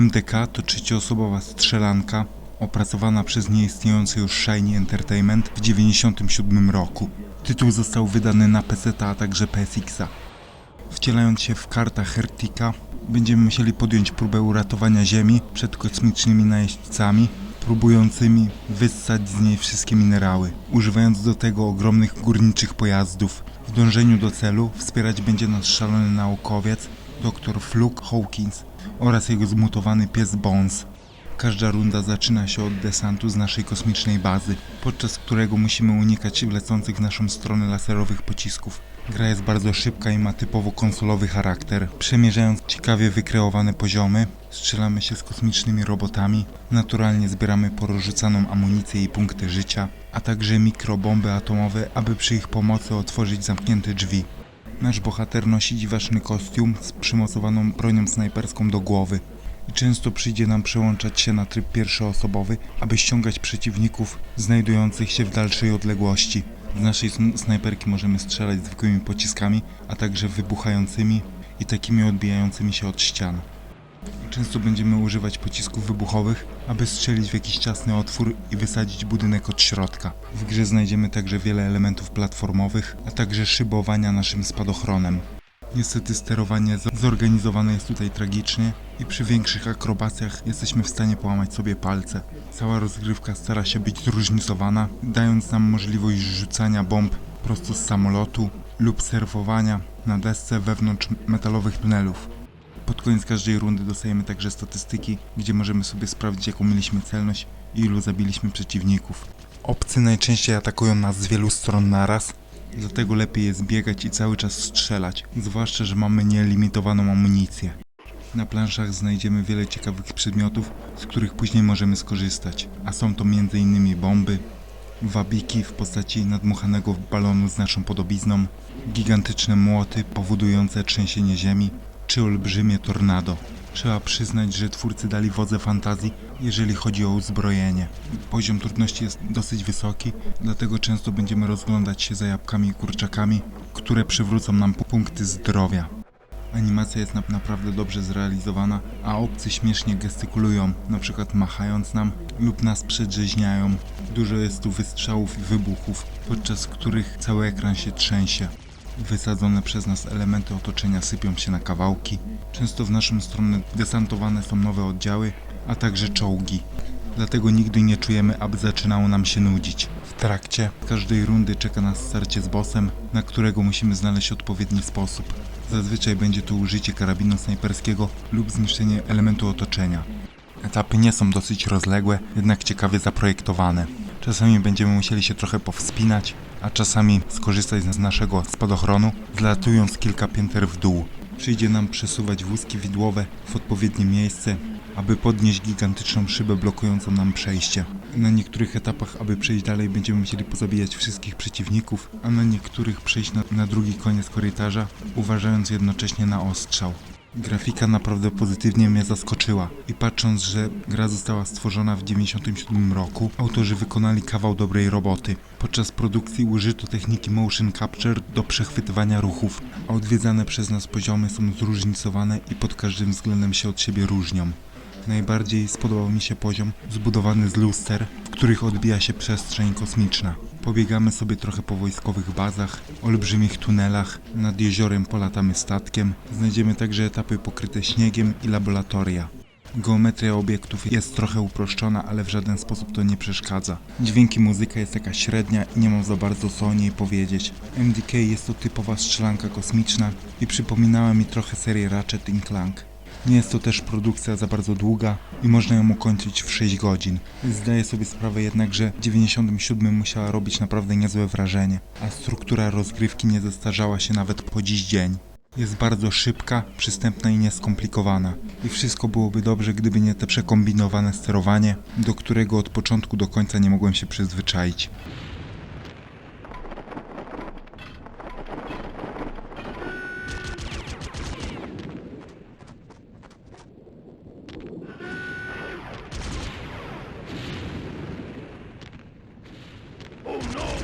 MDK to trzecioosobowa strzelanka opracowana przez nieistniejący już Shiny Entertainment w 1997 roku. Tytuł został wydany na PC, a także PSX-a. Wcielając się w kartę Hertika, będziemy musieli podjąć próbę uratowania Ziemi przed kosmicznymi najeźdźcami, próbującymi wyssać z niej wszystkie minerały, używając do tego ogromnych górniczych pojazdów. W dążeniu do celu wspierać będzie nas szalony naukowiec dr Fluke Hawkins oraz jego zmutowany pies Bones. Każda runda zaczyna się od desantu z naszej kosmicznej bazy, podczas którego musimy unikać lecących w naszą stronę laserowych pocisków. Gra jest bardzo szybka i ma typowo konsolowy charakter. Przemierzając ciekawie wykreowane poziomy, strzelamy się z kosmicznymi robotami, naturalnie zbieramy porozrzucaną amunicję i punkty życia, a także mikrobomby atomowe, aby przy ich pomocy otworzyć zamknięte drzwi. Nasz bohater nosi dziwaczny kostium z przymocowaną bronią snajperską do głowy i często przyjdzie nam przełączać się na tryb pierwszoosobowy, aby ściągać przeciwników znajdujących się w dalszej odległości. Z naszej sn- snajperki możemy strzelać zwykłymi pociskami, a także wybuchającymi i takimi odbijającymi się od ścian. Często będziemy używać pocisków wybuchowych, aby strzelić w jakiś ciasny otwór i wysadzić budynek od środka. W grze znajdziemy także wiele elementów platformowych, a także szybowania naszym spadochronem. Niestety sterowanie zorganizowane jest tutaj tragicznie i przy większych akrobacjach jesteśmy w stanie połamać sobie palce. Cała rozgrywka stara się być zróżnicowana, dając nam możliwość rzucania bomb prosto z samolotu lub serwowania na desce wewnątrz metalowych tunelów. Pod koniec każdej rundy dostajemy także statystyki, gdzie możemy sobie sprawdzić jaką mieliśmy celność i ilu zabiliśmy przeciwników. Obcy najczęściej atakują nas z wielu stron naraz, dlatego lepiej jest biegać i cały czas strzelać, zwłaszcza, że mamy nielimitowaną amunicję. Na planszach znajdziemy wiele ciekawych przedmiotów, z których później możemy skorzystać, a są to m.in. bomby, wabiki w postaci nadmuchanego balonu z naszą podobizną, gigantyczne młoty powodujące trzęsienie ziemi, czy olbrzymie tornado. Trzeba przyznać, że twórcy dali wodze fantazji, jeżeli chodzi o uzbrojenie. Poziom trudności jest dosyć wysoki, dlatego często będziemy rozglądać się za jabłkami i kurczakami, które przywrócą nam punkty zdrowia. Animacja jest na, naprawdę dobrze zrealizowana, a obcy śmiesznie gestykulują, przykład machając nam lub nas przedrzeźniają. Dużo jest tu wystrzałów i wybuchów, podczas których cały ekran się trzęsie. Wysadzone przez nas elementy otoczenia sypią się na kawałki. Często w naszą stronę desantowane są nowe oddziały, a także czołgi. Dlatego nigdy nie czujemy, aby zaczynało nam się nudzić. W trakcie każdej rundy czeka nas starcie z bossem, na którego musimy znaleźć odpowiedni sposób. Zazwyczaj będzie to użycie karabinu snajperskiego lub zniszczenie elementu otoczenia. Etapy nie są dosyć rozległe, jednak ciekawie zaprojektowane. Czasami będziemy musieli się trochę powspinać, a czasami skorzystać z naszego spadochronu, zlatując kilka pięter w dół. Przyjdzie nam przesuwać wózki widłowe w odpowiednie miejsce, aby podnieść gigantyczną szybę blokującą nam przejście. Na niektórych etapach, aby przejść dalej, będziemy musieli pozabijać wszystkich przeciwników, a na niektórych przejść na, na drugi koniec korytarza, uważając jednocześnie na ostrzał. Grafika naprawdę pozytywnie mnie zaskoczyła i patrząc, że gra została stworzona w 1997 roku, autorzy wykonali kawał dobrej roboty. Podczas produkcji użyto techniki motion capture do przechwytywania ruchów, a odwiedzane przez nas poziomy są zróżnicowane i pod każdym względem się od siebie różnią. Najbardziej spodobał mi się poziom zbudowany z luster, których odbija się przestrzeń kosmiczna. Pobiegamy sobie trochę po wojskowych bazach, olbrzymich tunelach, nad jeziorem polatamy statkiem. Znajdziemy także etapy pokryte śniegiem i laboratoria. Geometria obiektów jest trochę uproszczona, ale w żaden sposób to nie przeszkadza. Dźwięki muzyka jest taka średnia i nie mam za bardzo co o niej powiedzieć. MDK jest to typowa strzelanka kosmiczna i przypominała mi trochę serię Ratchet Clank. Nie jest to też produkcja za bardzo długa i można ją ukończyć w 6 godzin. Zdaję sobie sprawę jednak, że w 97 musiała robić naprawdę niezłe wrażenie, a struktura rozgrywki nie zestarzała się nawet po dziś dzień. Jest bardzo szybka, przystępna i nieskomplikowana. I wszystko byłoby dobrze, gdyby nie te przekombinowane sterowanie, do którego od początku do końca nie mogłem się przyzwyczaić. no!